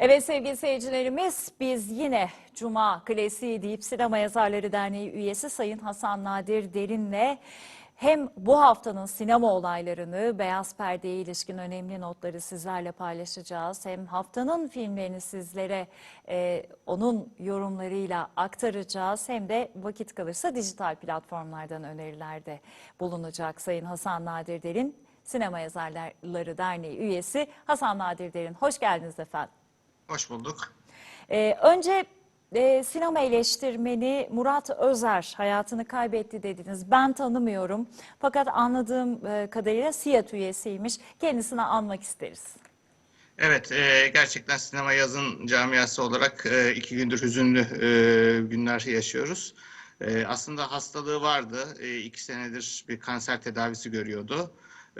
Evet sevgili seyircilerimiz biz yine Cuma Klasiği deyip Sinema Yazarları Derneği üyesi Sayın Hasan Nadir Derin'le hem bu haftanın sinema olaylarını, beyaz perdeye ilişkin önemli notları sizlerle paylaşacağız. Hem haftanın filmlerini sizlere e, onun yorumlarıyla aktaracağız. Hem de vakit kalırsa dijital platformlardan önerilerde bulunacak Sayın Hasan Nadir Derin. Sinema Yazarları Derneği üyesi Hasan Nadir Derin. Hoş geldiniz efendim. Hoş bulduk. Ee, önce e, sinema eleştirmeni Murat Özer hayatını kaybetti dediniz. Ben tanımıyorum fakat anladığım e, kadarıyla SİAD üyesiymiş. Kendisini anmak isteriz. Evet, e, gerçekten sinema yazın camiası olarak e, iki gündür hüzünlü e, günler yaşıyoruz. E, aslında hastalığı vardı. E, iki senedir bir kanser tedavisi görüyordu.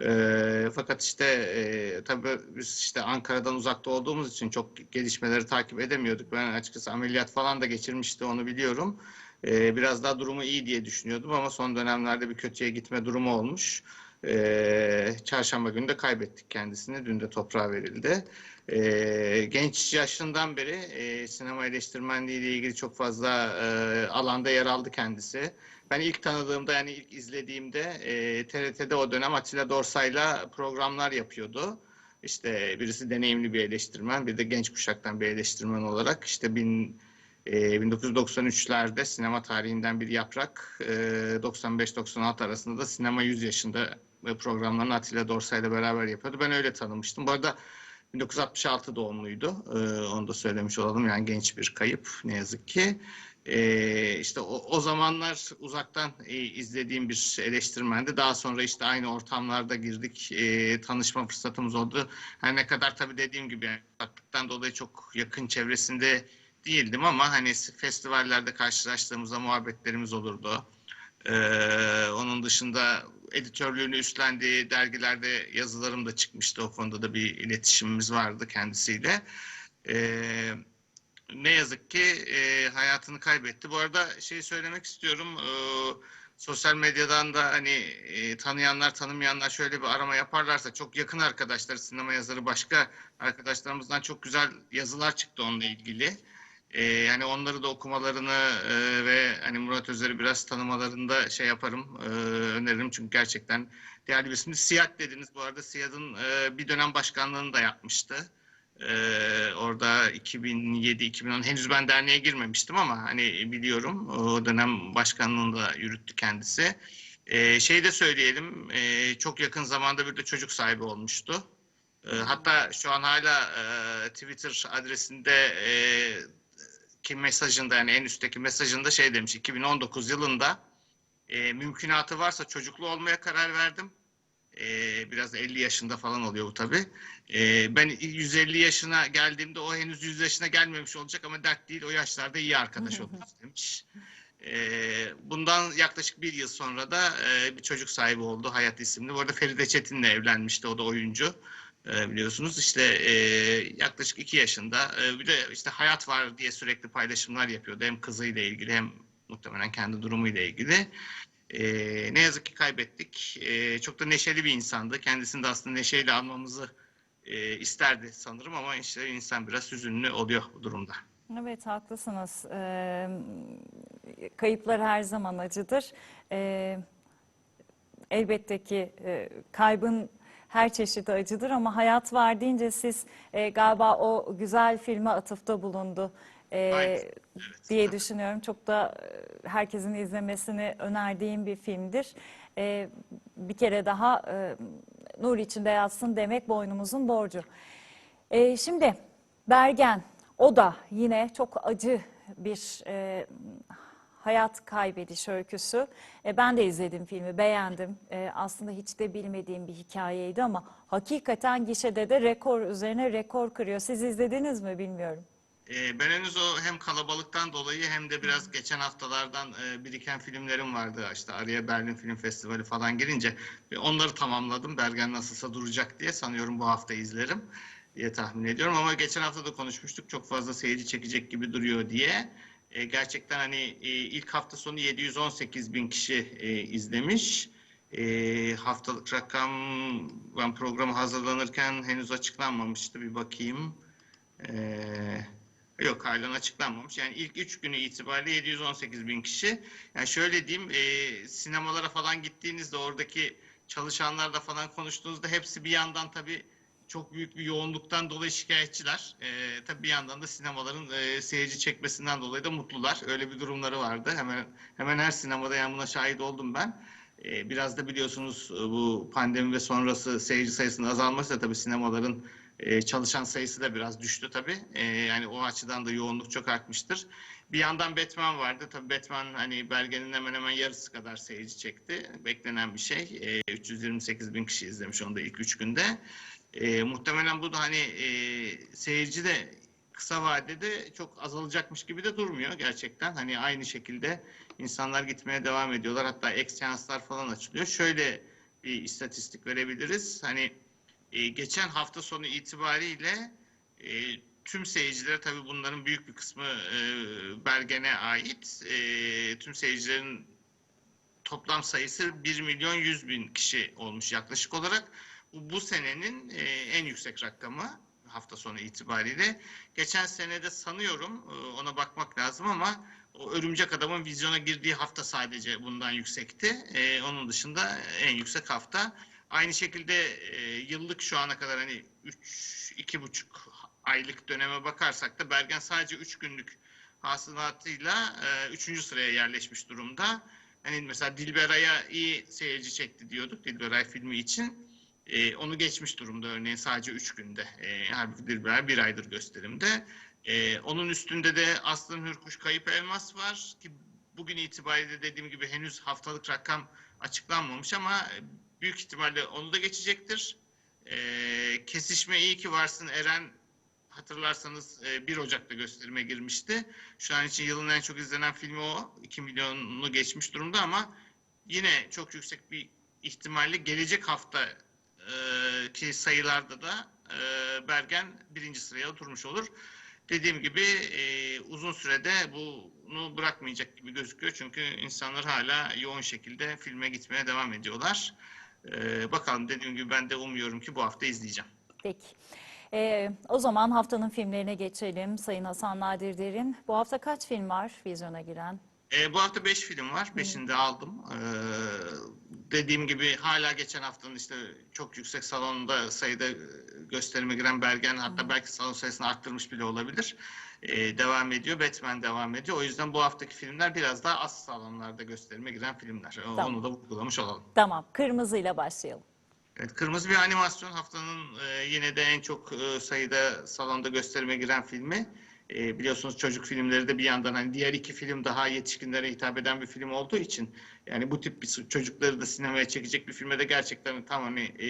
E, fakat işte e, tabii biz işte Ankara'dan uzakta olduğumuz için çok gelişmeleri takip edemiyorduk. Ben açıkçası ameliyat falan da geçirmişti onu biliyorum. E, biraz daha durumu iyi diye düşünüyordum ama son dönemlerde bir kötüye gitme durumu olmuş. Ee, çarşamba günü de kaybettik kendisini. Dün de toprağa verildi. Ee, genç yaşından beri e, sinema eleştirmenliği ile ilgili çok fazla e, alanda yer aldı kendisi. Ben ilk tanıdığımda yani ilk izlediğimde e, TRT'de o dönem Atilla Dorsay'la programlar yapıyordu. İşte birisi deneyimli bir eleştirmen, bir de genç kuşaktan bir eleştirmen olarak işte bin, e, 1993'lerde sinema tarihinden bir yaprak, e, 95-96 arasında da sinema 100 yaşında programlarını Atilla Dorsay ile beraber yapıyordu. Ben öyle tanımıştım. Bu arada 1966 doğumluydu. Ee, onu da söylemiş olalım. Yani genç bir kayıp ne yazık ki. Ee, işte o, o zamanlar uzaktan e, izlediğim bir eleştirmendi. Daha sonra işte aynı ortamlarda girdik. E, tanışma fırsatımız oldu. Her ne kadar tabii dediğim gibi yani, dolayı çok yakın çevresinde değildim ama hani festivallerde karşılaştığımızda muhabbetlerimiz olurdu. Ee, onun dışında editörlüğünü üstlendiği dergilerde yazılarım da çıkmıştı. O konuda da bir iletişimimiz vardı kendisiyle. Ee, ne yazık ki e, hayatını kaybetti. Bu arada şey söylemek istiyorum. E, sosyal medyadan da hani e, tanıyanlar tanımayanlar şöyle bir arama yaparlarsa çok yakın arkadaşlar sinema yazarı başka arkadaşlarımızdan çok güzel yazılar çıktı onunla ilgili. Ee, yani onları da okumalarını e, ve hani Murat Özer'i biraz tanımalarını da şey yaparım, e, öneririm çünkü gerçekten değerli bir isim. Siyad dediniz bu arada Siyad'ın e, bir dönem başkanlığını da yapmıştı. E, orada 2007-2010 henüz ben derneğe girmemiştim ama hani biliyorum o dönem başkanlığını da yürüttü kendisi. E, şey de söyleyelim, e, çok yakın zamanda bir de çocuk sahibi olmuştu. E, hatta şu an hala e, Twitter adresinde e, ki mesajında yani en üstteki mesajında şey demiş 2019 yılında e, mümkünatı varsa çocuklu olmaya karar verdim. E, biraz 50 yaşında falan oluyor bu tabii. E, ben 150 yaşına geldiğimde o henüz 100 yaşına gelmemiş olacak ama dert değil o yaşlarda iyi arkadaş oluruz demiş. E, bundan yaklaşık bir yıl sonra da e, bir çocuk sahibi oldu Hayat isimli. Bu arada Feride Çetin'le evlenmişti o da oyuncu e, biliyorsunuz işte e, yaklaşık iki yaşında e, bir de işte hayat var diye sürekli paylaşımlar yapıyordu hem kızıyla ilgili hem muhtemelen kendi durumuyla ilgili. E, ne yazık ki kaybettik. E, çok da neşeli bir insandı. Kendisini de aslında neşeyle almamızı e, isterdi sanırım ama işte insan biraz hüzünlü oluyor bu durumda. Evet haklısınız. Ee, kayıplar her zaman acıdır. Ee, elbette ki e, kaybın her çeşidi acıdır ama hayat var deyince siz e, galiba o güzel filme atıfta bulundu e, evet. diye düşünüyorum. Çok da e, herkesin izlemesini önerdiğim bir filmdir. E, bir kere daha e, nur içinde yatsın demek boynumuzun borcu. E, şimdi Bergen o da yine çok acı bir e, hayat kaybediş öyküsü. E, ben de izledim filmi, beğendim. E, aslında hiç de bilmediğim bir hikayeydi ama hakikaten gişede de rekor üzerine rekor kırıyor. Siz izlediniz mi bilmiyorum. E, ben henüz o hem kalabalıktan dolayı hem de biraz geçen haftalardan e, biriken filmlerim vardı. İşte araya Berlin Film Festivali falan girince onları tamamladım. Bergen nasılsa duracak diye sanıyorum bu hafta izlerim diye tahmin ediyorum. Ama geçen hafta da konuşmuştuk çok fazla seyirci çekecek gibi duruyor diye. E, gerçekten hani e, ilk hafta sonu 718 bin kişi izlemiş. E, haftalık rakam ben programı hazırlanırken henüz açıklanmamıştı bir bakayım. Ee, yok halen açıklanmamış. Yani ilk 3 günü itibariyle 718 bin kişi. Yani şöyle diyeyim e, sinemalara falan gittiğinizde oradaki çalışanlarla falan konuştuğunuzda hepsi bir yandan tabii çok büyük bir yoğunluktan dolayı şikayetçiler. Ee, tabii bir yandan da sinemaların e, seyirci çekmesinden dolayı da mutlular. Öyle bir durumları vardı. Hemen hemen her sinemada yani buna şahit oldum ben. Ee, biraz da biliyorsunuz e, bu pandemi ve sonrası seyirci sayısının azalması da tabii sinemaların e, çalışan sayısı da biraz düştü tabii. E, yani o açıdan da yoğunluk çok artmıştır. Bir yandan Batman vardı. Tabii Batman hani belgenin hemen hemen yarısı kadar seyirci çekti. Beklenen bir şey. E, 328 bin kişi izlemiş onu da ilk üç günde. E, muhtemelen bu da hani e, seyirci de kısa vadede çok azalacakmış gibi de durmuyor gerçekten. Hani aynı şekilde insanlar gitmeye devam ediyorlar. Hatta ek seanslar falan açılıyor. Şöyle bir istatistik verebiliriz. Hani e, geçen hafta sonu itibariyle e, tüm seyircilere tabii bunların büyük bir kısmı e, Bergen'e ait. E, tüm seyircilerin toplam sayısı 1 milyon 100 bin kişi olmuş yaklaşık olarak. Bu, bu senenin e, en yüksek rakamı hafta sonu itibariyle. Geçen senede sanıyorum e, ona bakmak lazım ama o Örümcek Adam'ın vizyona girdiği hafta sadece bundan yüksekti. E, onun dışında en yüksek hafta. Aynı şekilde e, yıllık şu ana kadar hani 3 iki buçuk aylık döneme bakarsak da Bergen sadece 3 günlük hasılatıyla 3. sıraya yerleşmiş durumda. Hani mesela Dilberay'a iyi seyirci çekti diyorduk Dilberay filmi için. E, onu geçmiş durumda örneğin sadece 3 günde. E, halbuki Dilberay bir aydır gösterimde. E, onun üstünde de Aslan Hürkuş Kayıp Elmas var ki bugün itibariyle dediğim gibi henüz haftalık rakam açıklanmamış ama büyük ihtimalle onu da geçecektir. E, Kesişme iyi ki varsın Eren hatırlarsanız e, 1 Ocak'ta gösterime girmişti. Şu an için yılın en çok izlenen filmi o. 2 milyonunu geçmiş durumda ama yine çok yüksek bir ihtimalle gelecek hafta e, ki sayılarda da e, Bergen birinci sıraya oturmuş olur. Dediğim gibi e, uzun sürede bunu bırakmayacak gibi gözüküyor. Çünkü insanlar hala yoğun şekilde filme gitmeye devam ediyorlar. E, bakalım dediğim gibi ben de umuyorum ki bu hafta izleyeceğim. Peki. Ee, o zaman haftanın filmlerine geçelim. Sayın Hasan Nadir Derin. Bu hafta kaç film var vizyona giren? E, bu hafta 5 film var. 5'ini de aldım. E, dediğim gibi hala geçen haftanın işte çok yüksek salonda sayıda gösterime giren Bergen hatta belki salon sayısını arttırmış bile olabilir. E, devam ediyor. Batman devam ediyor. O yüzden bu haftaki filmler biraz daha az salonlarda gösterime giren filmler. E, Tamam. Onu da vurgulamış olalım. Tamam. Kırmızıyla başlayalım. Evet, Kırmızı bir animasyon haftanın e, yine de en çok e, sayıda salonda gösterime giren filmi. E, biliyorsunuz çocuk filmleri de bir yandan hani diğer iki film daha yetişkinlere hitap eden bir film olduğu için yani bu tip bir çocukları da sinemaya çekecek bir filme de gerçekten tam hani e,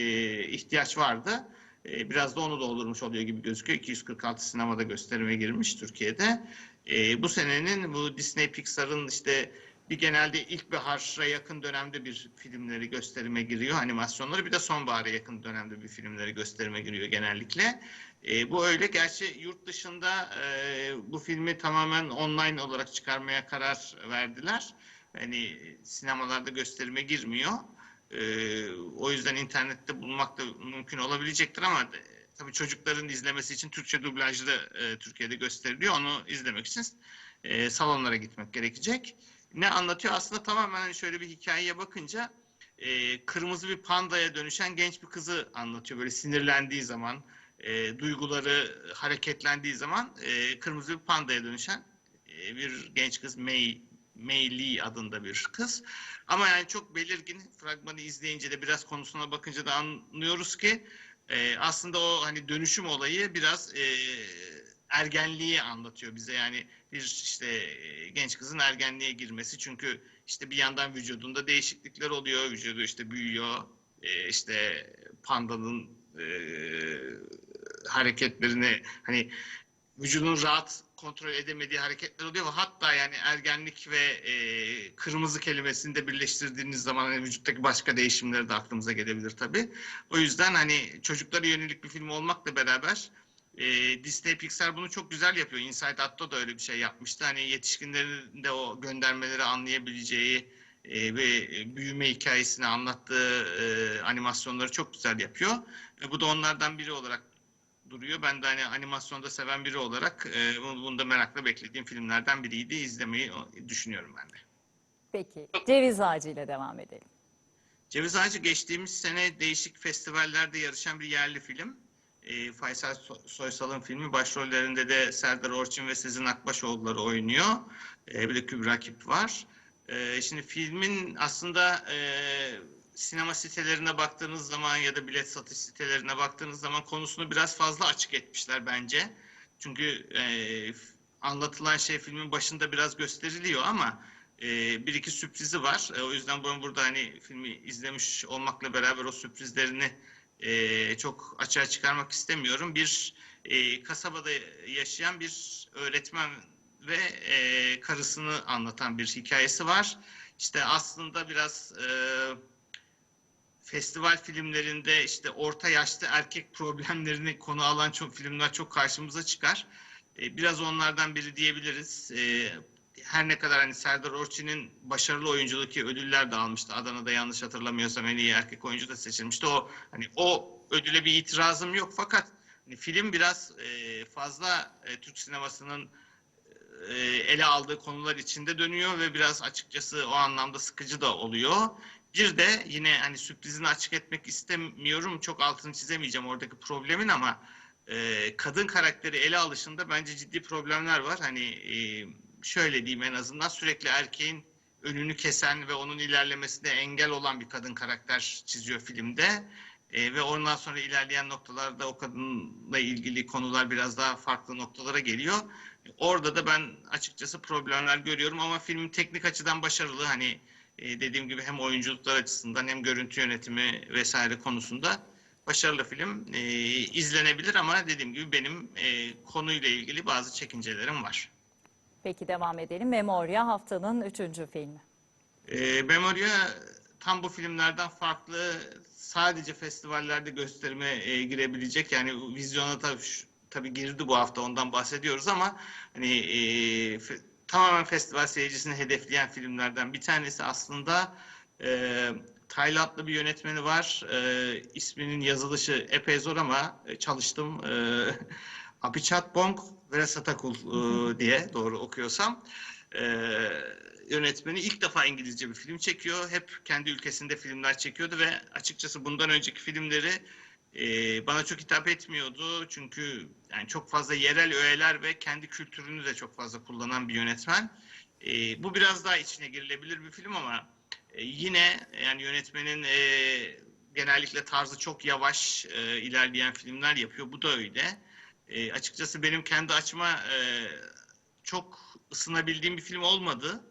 ihtiyaç vardı. E, biraz da onu doldurmuş oluyor gibi gözüküyor. 246 sinemada gösterime girmiş Türkiye'de. E, bu senenin bu Disney Pixar'ın işte bir genelde ilkbahara yakın dönemde bir filmleri gösterime giriyor animasyonları bir de sonbahara yakın dönemde bir filmleri gösterime giriyor genellikle. E, bu öyle gerçi yurt dışında e, bu filmi tamamen online olarak çıkarmaya karar verdiler. Hani sinemalarda gösterime girmiyor. E, o yüzden internette bulmak da mümkün olabilecektir ama e, tabii çocukların izlemesi için Türkçe dublajlı e, Türkiye'de gösteriliyor. Onu izlemek için e, salonlara gitmek gerekecek ne anlatıyor? Aslında tamamen hani şöyle bir hikayeye bakınca e, kırmızı bir pandaya dönüşen genç bir kızı anlatıyor. Böyle sinirlendiği zaman, e, duyguları hareketlendiği zaman e, kırmızı bir pandaya dönüşen e, bir genç kız May Mei Lee adında bir kız. Ama yani çok belirgin fragmanı izleyince de biraz konusuna bakınca da anlıyoruz ki e, aslında o hani dönüşüm olayı biraz e, ergenliği anlatıyor bize. Yani bir işte e, genç kızın ergenliğe girmesi çünkü işte bir yandan vücudunda değişiklikler oluyor. Vücudu işte büyüyor. E, işte pandanın e, hareketlerini hani vücudun rahat kontrol edemediği hareketler oluyor hatta yani ergenlik ve e, kırmızı kelimesini de birleştirdiğiniz zaman hani vücuttaki başka değişimleri de aklımıza gelebilir tabii. O yüzden hani çocuklara yönelik bir film olmakla beraber e, Disney Pixar bunu çok güzel yapıyor. Inside Out'ta da öyle bir şey yapmıştı. Hani yetişkinlerin de o göndermeleri anlayabileceği e, ve büyüme hikayesini anlattığı e, animasyonları çok güzel yapıyor. E, bu da onlardan biri olarak duruyor. Ben de hani animasyonda seven biri olarak e, bunu, da merakla beklediğim filmlerden biriydi. İzlemeyi düşünüyorum ben de. Peki Ceviz Ağacı ile devam edelim. Ceviz Ağacı geçtiğimiz sene değişik festivallerde yarışan bir yerli film. E, Faysal So- Soysal'ın filmi. Başrollerinde de Serdar Orçun ve Sezin Akbaşoğulları oynuyor. E, bir de Kübra Kip var. E, şimdi filmin aslında e, sinema sitelerine baktığınız zaman ya da bilet satış sitelerine baktığınız zaman konusunu biraz fazla açık etmişler bence. Çünkü e, anlatılan şey filmin başında biraz gösteriliyor ama e, bir iki sürprizi var. E, o yüzden ben burada hani filmi izlemiş olmakla beraber o sürprizlerini e, çok açığa çıkarmak istemiyorum. Bir e, kasabada yaşayan bir öğretmen ve e, karısını anlatan bir hikayesi var. İşte aslında biraz e, festival filmlerinde işte orta yaşlı erkek problemlerini konu alan çok filmler çok karşımıza çıkar. E, biraz onlardan biri diyebiliriz. E, her ne kadar hani Serdar Orçun'un başarılı oyunculuğu ki ödüller de almıştı. Adana'da yanlış hatırlamıyorsam en iyi erkek oyuncu da seçilmişti. O hani o ödüle bir itirazım yok fakat hani film biraz e, fazla Türk sinemasının ele aldığı konular içinde dönüyor ve biraz açıkçası o anlamda sıkıcı da oluyor. Bir de yine hani sürprizini açık etmek istemiyorum. Çok altını çizemeyeceğim oradaki problemin ama e, kadın karakteri ele alışında bence ciddi problemler var. Hani e, şöyle diyeyim en azından sürekli erkeğin önünü kesen ve onun ilerlemesine engel olan bir kadın karakter çiziyor filmde. E, ve ondan sonra ilerleyen noktalarda o kadınla ilgili konular biraz daha farklı noktalara geliyor. Orada da ben açıkçası problemler görüyorum ama film teknik açıdan başarılı. Hani e, dediğim gibi hem oyunculuklar açısından hem görüntü yönetimi vesaire konusunda başarılı film. E, izlenebilir ama dediğim gibi benim e, konuyla ilgili bazı çekincelerim var. Peki devam edelim. Memoria haftanın üçüncü filmi. E, Memoria tam bu filmlerden farklı sadece festivallerde gösterime e, girebilecek yani vizyona tabii, tabii girdi bu hafta ondan bahsediyoruz ama hani e, tamamen festival seyircisini hedefleyen filmlerden bir tanesi aslında e, Taylandlı bir yönetmeni var. E, isminin yazılışı epey zor ama e, çalıştım. E, Apichatpong Veerasatakul e, diye doğru okuyorsam. E, yönetmeni ilk defa İngilizce bir film çekiyor. Hep kendi ülkesinde filmler çekiyordu ve açıkçası bundan önceki filmleri e, bana çok hitap etmiyordu. Çünkü yani çok fazla yerel öğeler ve kendi kültürünü de çok fazla kullanan bir yönetmen. E, bu biraz daha içine girilebilir bir film ama e, yine yani yönetmenin e, genellikle tarzı çok yavaş e, ilerleyen filmler yapıyor. Bu da öyle. E, açıkçası benim kendi açıma e, çok ısınabildiğim bir film olmadı.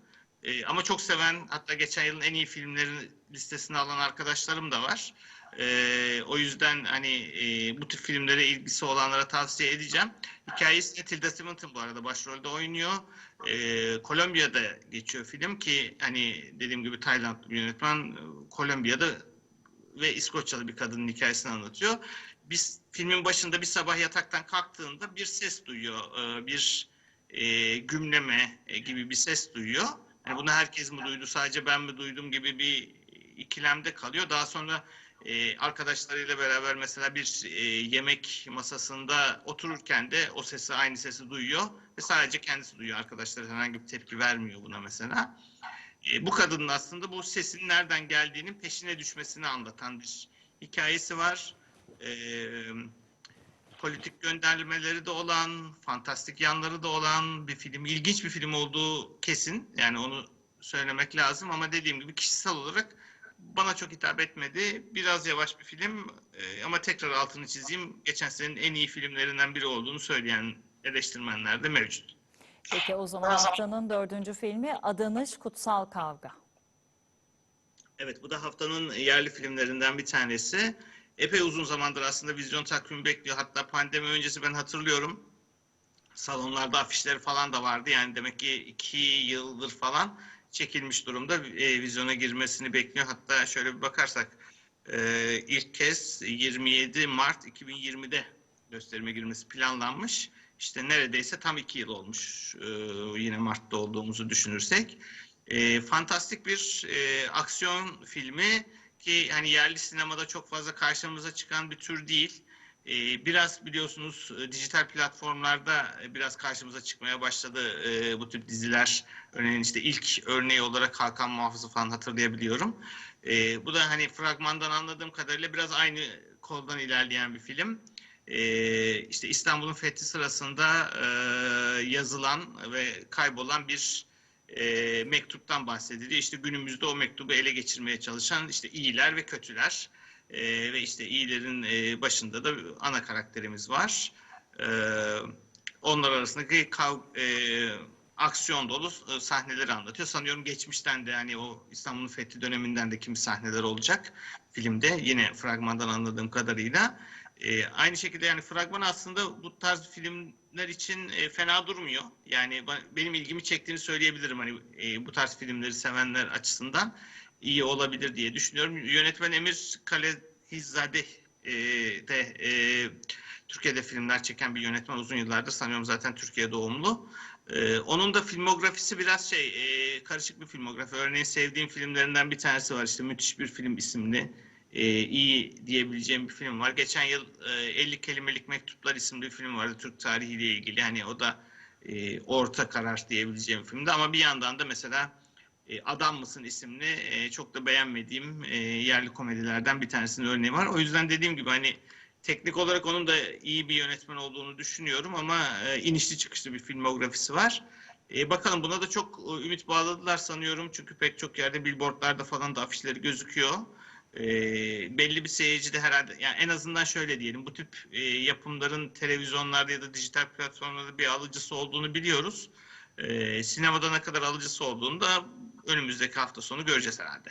E, ama çok seven hatta geçen yılın en iyi filmlerin listesine alan arkadaşlarım da var. E, o yüzden hani e, bu tür filmlere ilgisi olanlara tavsiye edeceğim. Hikayesi Tilda Swinton bu arada başrolde oynuyor. E, Kolombiya'da geçiyor film ki hani dediğim gibi Taylandlı bir yönetmen e, Kolombiya'da ve İskoçyalı bir kadının hikayesini anlatıyor. Biz filmin başında bir sabah yataktan kalktığında bir ses duyuyor. E, bir e, gümleme e, gibi bir ses duyuyor. Yani bunu herkes mi duydu, sadece ben mi duydum gibi bir ikilemde kalıyor. Daha sonra e, arkadaşlarıyla beraber mesela bir e, yemek masasında otururken de o sesi aynı sesi duyuyor ve sadece kendisi duyuyor. Arkadaşları herhangi bir tepki vermiyor buna mesela. E, bu kadının aslında bu sesin nereden geldiğinin peşine düşmesini anlatan bir hikayesi var. E, politik göndermeleri de olan, fantastik yanları da olan bir film. İlginç bir film olduğu kesin. Yani onu söylemek lazım ama dediğim gibi kişisel olarak bana çok hitap etmedi. Biraz yavaş bir film e, ama tekrar altını çizeyim. Geçen senenin en iyi filmlerinden biri olduğunu söyleyen eleştirmenler de mevcut. Peki o zaman haftanın dördüncü filmi Adanış Kutsal Kavga. Evet bu da haftanın yerli filmlerinden bir tanesi. Epey uzun zamandır aslında vizyon takvimi bekliyor. Hatta pandemi öncesi ben hatırlıyorum. Salonlarda afişleri falan da vardı. Yani demek ki iki yıldır falan çekilmiş durumda. E, vizyona girmesini bekliyor. Hatta şöyle bir bakarsak e, ilk kez 27 Mart 2020'de gösterime girmesi planlanmış. İşte neredeyse tam iki yıl olmuş. E, yine Mart'ta olduğumuzu düşünürsek. E, fantastik bir e, aksiyon filmi ki hani yerli sinemada çok fazla karşımıza çıkan bir tür değil. E, biraz biliyorsunuz e, dijital platformlarda e, biraz karşımıza çıkmaya başladı e, bu tip diziler. Örneğin işte ilk örneği olarak Hakan Muhafız'ı falan hatırlayabiliyorum. Bu da hani fragmandan anladığım kadarıyla biraz aynı koldan ilerleyen bir film. İşte İstanbul'un fethi sırasında yazılan ve kaybolan bir mektuptan bahsediliyor. İşte günümüzde o mektubu ele geçirmeye çalışan işte iyiler ve kötüler. Ee, ve işte iyilerin e, başında da ana karakterimiz var. Ee, onlar arasındaki kav, e, aksiyon dolu e, sahneleri anlatıyor. Sanıyorum geçmişten de hani o İstanbul'un fethi döneminden de kimi sahneler olacak filmde. Yine fragmandan anladığım kadarıyla. Ee, aynı şekilde yani fragman aslında bu tarz filmler için e, fena durmuyor. Yani benim ilgimi çektiğini söyleyebilirim hani e, bu tarz filmleri sevenler açısından iyi olabilir diye düşünüyorum. Yönetmen Emir Kalehizade e, de e, Türkiye'de filmler çeken bir yönetmen uzun yıllardır sanıyorum zaten Türkiye doğumlu. E, onun da filmografisi biraz şey e, karışık bir filmografi. Örneğin sevdiğim filmlerinden bir tanesi var işte Müthiş Bir Film isimli. E, iyi diyebileceğim bir film var. Geçen yıl e, 50 Kelimelik Mektuplar isimli bir film vardı Türk tarihiyle ilgili. Hani o da e, orta karar diyebileceğim filmdi ama bir yandan da mesela e, Adam mısın isimli e, çok da beğenmediğim e, yerli komedilerden bir tanesinin örneği var. O yüzden dediğim gibi hani teknik olarak onun da iyi bir yönetmen olduğunu düşünüyorum ama inişli çıkışlı bir filmografisi var. Bakalım buna da çok ümit bağladılar sanıyorum çünkü pek çok yerde billboardlarda falan da afişleri gözüküyor. Belli bir seyirci de herhalde yani en azından şöyle diyelim bu tip yapımların televizyonlarda ya da dijital platformlarda bir alıcısı olduğunu biliyoruz. E, sinemada ne kadar alıcısı olduğunu da önümüzdeki hafta sonu göreceğiz herhalde.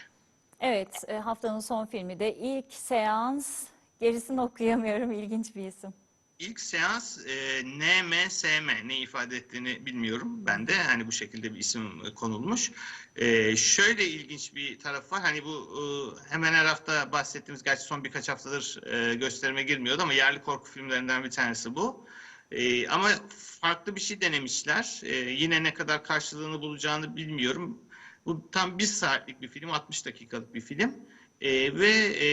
Evet, e, haftanın son filmi de ilk seans. Gerisini okuyamıyorum, ilginç bir isim. İlk seans e, NMSM ne ifade ettiğini bilmiyorum. Ben de hani bu şekilde bir isim e, konulmuş. E, şöyle ilginç bir taraf var. Hani bu e, hemen her hafta bahsettiğimiz gerçi son birkaç haftadır e, gösterime girmiyordu ama yerli korku filmlerinden bir tanesi bu. E, ama farklı bir şey denemişler. E, yine ne kadar karşılığını bulacağını bilmiyorum. Bu tam bir saatlik bir film, 60 dakikalık bir film. E, ve e,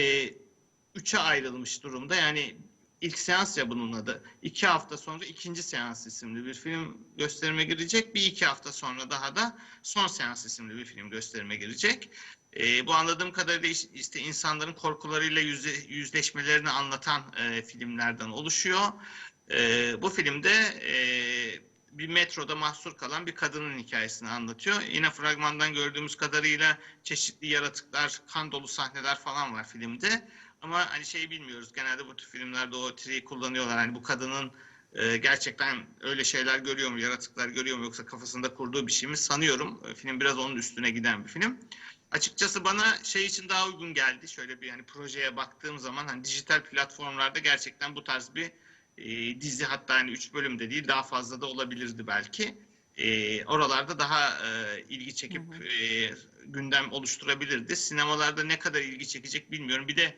üçe ayrılmış durumda. Yani ilk seans ya bunun adı. İki hafta sonra ikinci seans isimli bir film gösterime girecek. Bir iki hafta sonra daha da son seans isimli bir film gösterime girecek. E, bu anladığım kadarıyla iş- işte insanların korkularıyla yüzle- yüzleşmelerini anlatan e, filmlerden oluşuyor. E, bu filmde e, bir metroda mahsur kalan bir kadının hikayesini anlatıyor. Yine fragmandan gördüğümüz kadarıyla çeşitli yaratıklar, kan dolu sahneler falan var filmde. Ama hani şey bilmiyoruz. Genelde bu tür filmlerde o triyi kullanıyorlar. Hani bu kadının e, gerçekten öyle şeyler görüyor mu, yaratıklar görüyor mu yoksa kafasında kurduğu bir şey mi sanıyorum. E, film biraz onun üstüne giden bir film. Açıkçası bana şey için daha uygun geldi. Şöyle bir hani projeye baktığım zaman hani dijital platformlarda gerçekten bu tarz bir e, dizi hatta hani 3 bölümde değil daha fazla da olabilirdi belki. E, oralarda daha e, ilgi çekip e, gündem oluşturabilirdi. Sinemalarda ne kadar ilgi çekecek bilmiyorum. Bir de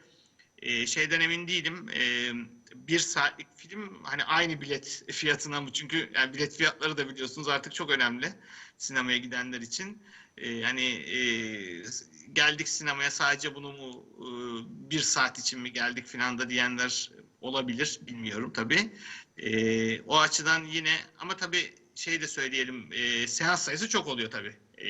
e, şeyden emin değilim. E, bir saatlik film hani aynı bilet fiyatına mı? Çünkü yani bilet fiyatları da biliyorsunuz artık çok önemli sinemaya gidenler için. E, yani e, geldik sinemaya sadece bunu mu e, bir saat için mi geldik filan da diyenler olabilir. Bilmiyorum tabii. E, o açıdan yine ama tabii şey de söyleyelim e, seans sayısı çok oluyor tabii. E,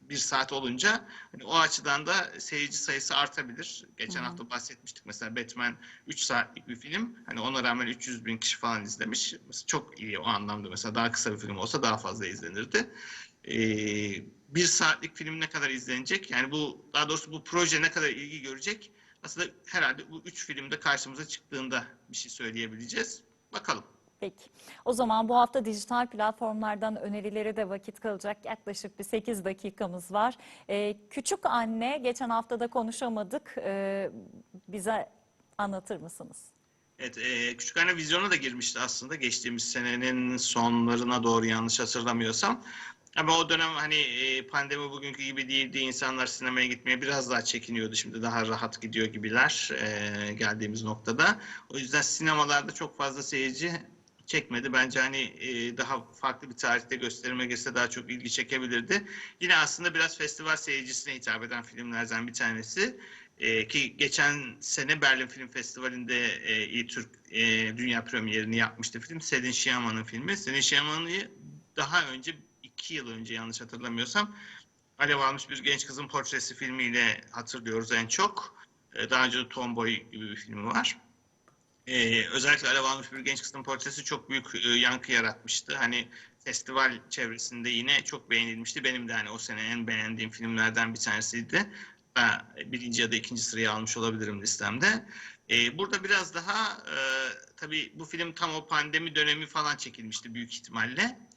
bir saat olunca hani o açıdan da seyirci sayısı artabilir. Geçen hafta bahsetmiştik mesela Batman 3 saatlik bir film. Hani ona rağmen 300 bin kişi falan izlemiş. Mesela çok iyi o anlamda mesela daha kısa bir film olsa daha fazla izlenirdi. Ee, bir saatlik film ne kadar izlenecek? Yani bu daha doğrusu bu proje ne kadar ilgi görecek? Aslında herhalde bu üç filmde karşımıza çıktığında bir şey söyleyebileceğiz. Bakalım. Peki. O zaman bu hafta dijital platformlardan önerileri de vakit kalacak. Yaklaşık bir 8 dakikamız var. Ee, Küçük Anne geçen hafta da konuşamadık. Ee, bize anlatır mısınız? Evet, e, Küçük Anne vizyona da girmişti aslında geçtiğimiz senenin sonlarına doğru yanlış hatırlamıyorsam. Ama o dönem hani e, pandemi bugünkü gibi değildi. İnsanlar sinemaya gitmeye biraz daha çekiniyordu. Şimdi daha rahat gidiyor gibiler e, geldiğimiz noktada. O yüzden sinemalarda çok fazla seyirci çekmedi. Bence hani e, daha farklı bir tarihte gösterime girse daha çok ilgi çekebilirdi. Yine aslında biraz festival seyircisine hitap eden filmlerden bir tanesi. Ki geçen sene Berlin Film Festivali'nde iyi Türk dünya premierini yapmıştı film. Selin Şiyaman'ın filmi. Selin Şiyaman'ı daha önce iki yıl önce yanlış hatırlamıyorsam Alev almış bir genç kızın portresi filmiyle hatırlıyoruz en çok. E, daha önce de Tomboy gibi bir filmi var. Ee, özellikle Alev almış bir genç kızın portresi çok büyük e, yankı yaratmıştı. Hani festival çevresinde yine çok beğenilmişti. Benim de hani o sene en beğendiğim filmlerden bir tanesiydi. Ben birinci ya da ikinci sırayı almış olabilirim listemde. Ee, burada biraz daha e, tabii bu film tam o pandemi dönemi falan çekilmişti büyük ihtimalle.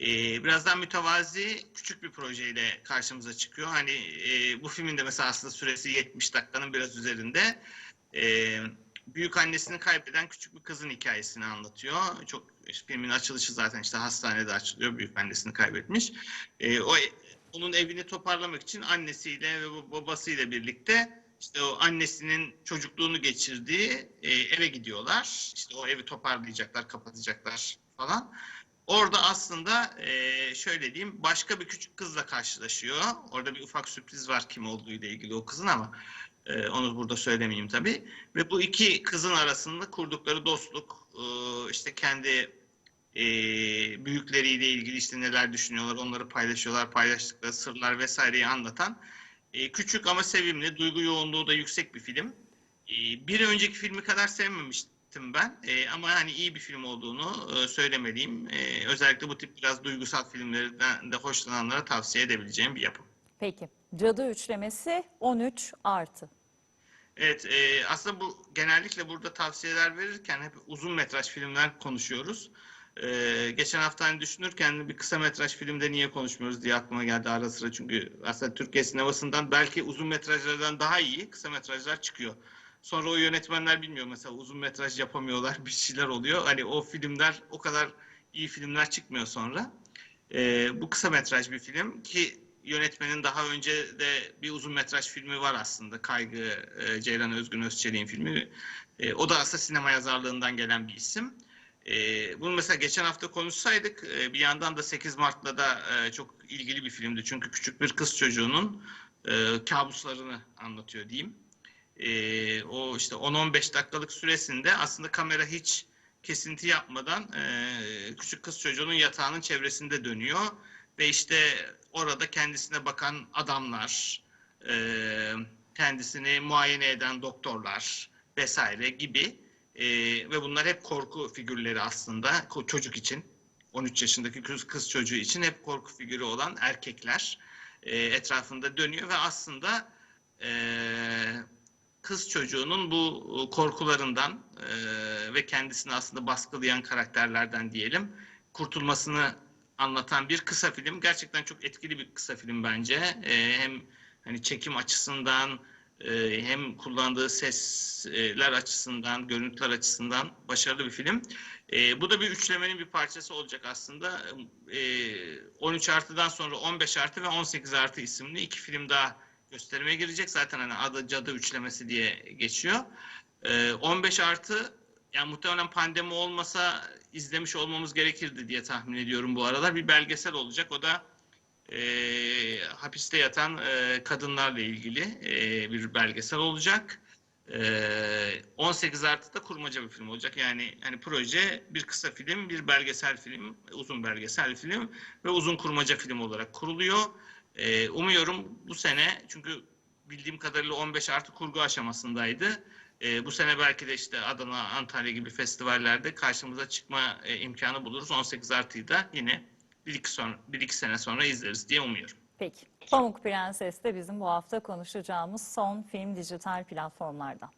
Ee, biraz daha mütevazi küçük bir projeyle karşımıza çıkıyor. Hani e, bu filmin de mesela aslında süresi 70 dakikanın biraz üzerinde. Ee, büyük annesini kaybeden küçük bir kızın hikayesini anlatıyor. Çok işte filmin açılışı zaten işte hastanede açılıyor. Büyük annesini kaybetmiş. Ee, o onun evini toparlamak için annesiyle ve babasıyla birlikte işte o annesinin çocukluğunu geçirdiği e, eve gidiyorlar. İşte o evi toparlayacaklar, kapatacaklar falan. Orada aslında e, şöyle diyeyim başka bir küçük kızla karşılaşıyor. Orada bir ufak sürpriz var kim olduğu ile ilgili o kızın ama e, onu burada söylemeyeyim tabii. Ve bu iki kızın arasında kurdukları dostluk, e, işte kendi e, büyükleriyle ilgili işte neler düşünüyorlar, onları paylaşıyorlar, paylaştıkları sırlar vesaireyi anlatan e, küçük ama sevimli, duygu yoğunluğu da yüksek bir film. E, bir önceki filmi kadar sevmemiştim ben e, ama hani iyi bir film olduğunu e, söylemeliyim. E, özellikle bu tip biraz duygusal filmlerden de hoşlananlara tavsiye edebileceğim bir yapım. Peki. Cadı üçlemesi 13 artı. Evet, e, aslında bu genellikle burada tavsiyeler verirken hep uzun metraj filmler konuşuyoruz. E, geçen hafta hani düşünürken bir kısa metraj filmde niye konuşmuyoruz diye aklıma geldi ara sıra. Çünkü aslında Türkiye sinemasından belki uzun metrajlardan daha iyi kısa metrajlar çıkıyor. Sonra o yönetmenler bilmiyor mesela uzun metraj yapamıyorlar bir şeyler oluyor. Hani o filmler o kadar iyi filmler çıkmıyor sonra. E, bu kısa metraj bir film ki yönetmenin daha önce de bir uzun metraj filmi var aslında. Kaygı e, Ceylan Özgün Özçelik'in filmi. E, o da aslında sinema yazarlığından gelen bir isim. E, bunu mesela geçen hafta konuşsaydık e, bir yandan da 8 Mart'la da e, çok ilgili bir filmdi. Çünkü küçük bir kız çocuğunun e, kabuslarını anlatıyor diyeyim. E, o işte 10-15 dakikalık süresinde aslında kamera hiç kesinti yapmadan e, küçük kız çocuğunun yatağının çevresinde dönüyor ve işte orada kendisine bakan adamlar, e, kendisini muayene eden doktorlar vesaire gibi e, ve bunlar hep korku figürleri aslında çocuk için 13 yaşındaki kız, kız çocuğu için hep korku figürü olan erkekler e, etrafında dönüyor ve aslında e, kız çocuğunun bu korkularından e, ve kendisini aslında baskılayan karakterlerden diyelim kurtulmasını anlatan bir kısa film. Gerçekten çok etkili bir kısa film bence. Ee, hem hani çekim açısından e, hem kullandığı sesler açısından, görüntüler açısından başarılı bir film. E, bu da bir üçlemenin bir parçası olacak aslında. E, 13 artıdan sonra 15 artı ve 18 artı isimli iki film daha gösterime girecek. Zaten hani adı Cadı Üçlemesi diye geçiyor. E, 15 artı yani muhtemelen pandemi olmasa izlemiş olmamız gerekirdi diye tahmin ediyorum bu aralar. Bir belgesel olacak. O da e, hapiste yatan e, kadınlarla ilgili e, bir belgesel olacak. E, 18 artı da kurmaca bir film olacak. Yani hani proje bir kısa film, bir belgesel film, uzun belgesel film ve uzun kurmaca film olarak kuruluyor. E, umuyorum bu sene çünkü bildiğim kadarıyla 15 artı kurgu aşamasındaydı. E, bu sene belki de işte Adana, Antalya gibi festivallerde karşımıza çıkma e, imkanı buluruz. 18 artıyı da yine bir iki, sonra, bir iki sene sonra izleriz diye umuyorum. Peki. Pamuk Prenses de bizim bu hafta konuşacağımız son film dijital platformlardan.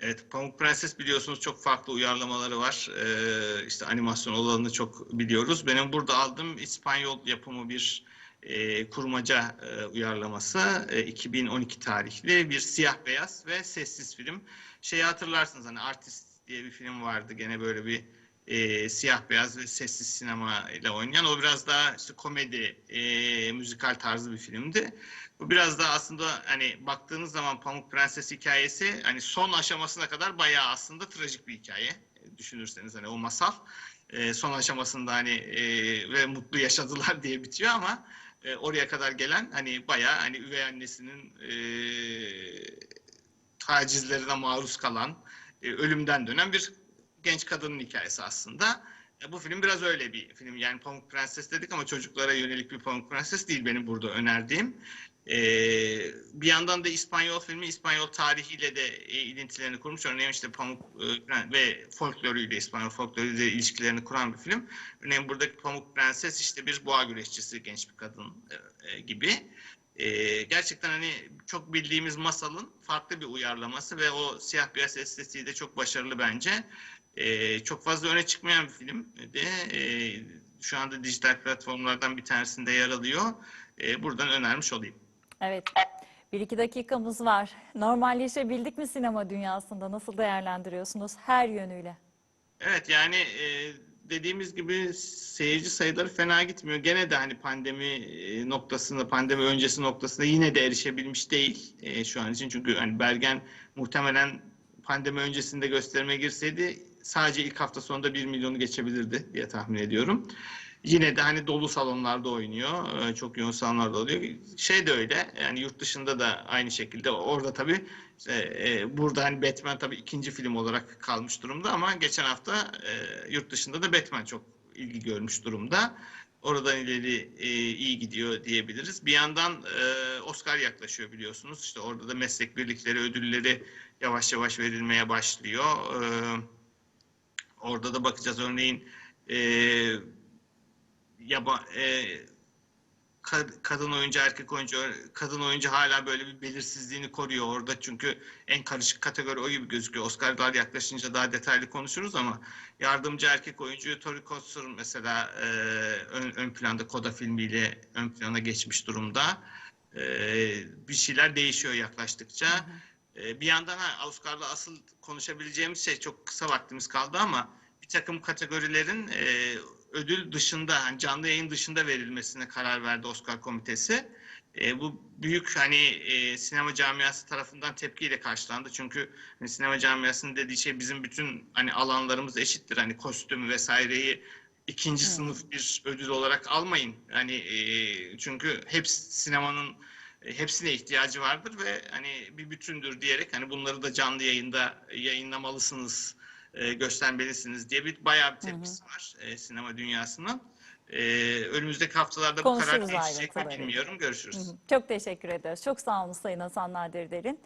Evet, Pamuk Prenses biliyorsunuz çok farklı uyarlamaları var. Ee, işte animasyon olanını çok biliyoruz. Benim burada aldığım İspanyol yapımı bir e, kurmaca e, uyarlaması. E, 2012 tarihli bir siyah beyaz ve sessiz film. Şeyi hatırlarsınız hani Artist diye bir film vardı. Gene böyle bir e, siyah beyaz ve sessiz sinema ile oynayan. O biraz daha işte komedi, e, müzikal tarzı bir filmdi. Bu biraz daha aslında hani baktığınız zaman Pamuk Prenses hikayesi hani son aşamasına kadar bayağı aslında trajik bir hikaye. Düşünürseniz hani o masal e, son aşamasında hani e, ve mutlu yaşadılar diye bitiyor ama e, oraya kadar gelen hani bayağı hani üvey annesinin e, tacizlerine maruz kalan, e, ölümden dönen bir genç kadının hikayesi aslında. Bu film biraz öyle bir film. Yani Pamuk Prenses dedik ama çocuklara yönelik bir Pamuk Prenses değil benim burada önerdiğim. E, bir yandan da İspanyol filmi İspanyol tarihiyle de e, ilintilerini kurmuş. Örneğin işte Pamuk e, ve folkloruyla İspanyol folkloruyla ilişkilerini kuran bir film. Örneğin buradaki Pamuk Prenses işte bir boğa güreşçisi genç bir kadın e, e, gibi. E, gerçekten hani çok bildiğimiz masalın farklı bir uyarlaması ve o siyah beyaz estetiği de çok başarılı bence. E, çok fazla öne çıkmayan bir film de e, şu anda dijital platformlardan bir tanesinde yer alıyor. E, buradan önermiş olayım. Evet. Bir iki dakikamız var. Normalleşebildik mi sinema dünyasında? Nasıl değerlendiriyorsunuz her yönüyle? Evet yani e, dediğimiz gibi seyirci sayıları fena gitmiyor. Gene de hani pandemi e, noktasında, pandemi öncesi noktasında yine de erişebilmiş değil e, şu an için. Çünkü hani Bergen muhtemelen pandemi öncesinde gösterime girseydi sadece ilk hafta sonunda 1 milyonu geçebilirdi diye tahmin ediyorum. Yine de hani dolu salonlarda oynuyor. e, Çok yoğun salonlarda oluyor. Şey de öyle. Yani yurt dışında da aynı şekilde. Orada tabii işte, e, burada hani Batman tabii ikinci film olarak kalmış durumda ama geçen hafta e, yurt dışında da Batman çok ilgi görmüş durumda. Oradan ileri e, iyi gidiyor diyebiliriz. Bir yandan e, Oscar yaklaşıyor biliyorsunuz. İşte orada da meslek birlikleri ödülleri yavaş yavaş verilmeye başlıyor. E, orada da bakacağız örneğin e, yaba, e, kad- kadın oyuncu erkek oyuncu kadın oyuncu hala böyle bir belirsizliğini koruyor orada çünkü en karışık kategori o gibi gözüküyor. Oscar'lar yaklaşınca daha detaylı konuşuruz ama yardımcı erkek oyuncu Tori Kotsur mesela e, ön, ön planda Koda filmiyle ön plana geçmiş durumda. E, bir şeyler değişiyor yaklaştıkça. E, bir yandan ha, Oscar'la asıl konuşabileceğimiz şey çok kısa vaktimiz kaldı ama bir takım kategorilerin e, ödül dışında, hani canlı yayın dışında verilmesine karar verdi Oscar Komitesi. E, bu büyük hani e, sinema camiası tarafından tepkiyle karşılandı. Çünkü hani, sinema camiasının dediği şey bizim bütün hani alanlarımız eşittir. Hani kostüm vesaireyi ikinci sınıf bir ödül olarak almayın. Hani e, çünkü hepsi sinemanın hepsine ihtiyacı vardır ve hani bir bütündür diyerek hani bunları da canlı yayında yayınlamalısınız, e, göstermelisiniz diye bir bayağı bir tepkisi var e, sinema dünyasının. E, önümüzdeki haftalarda bu karar Konuşuruz değişecek mi bilmiyorum. Görüşürüz. Çok teşekkür ederiz. Çok sağ olun Sayın Hasan Nadir Derin.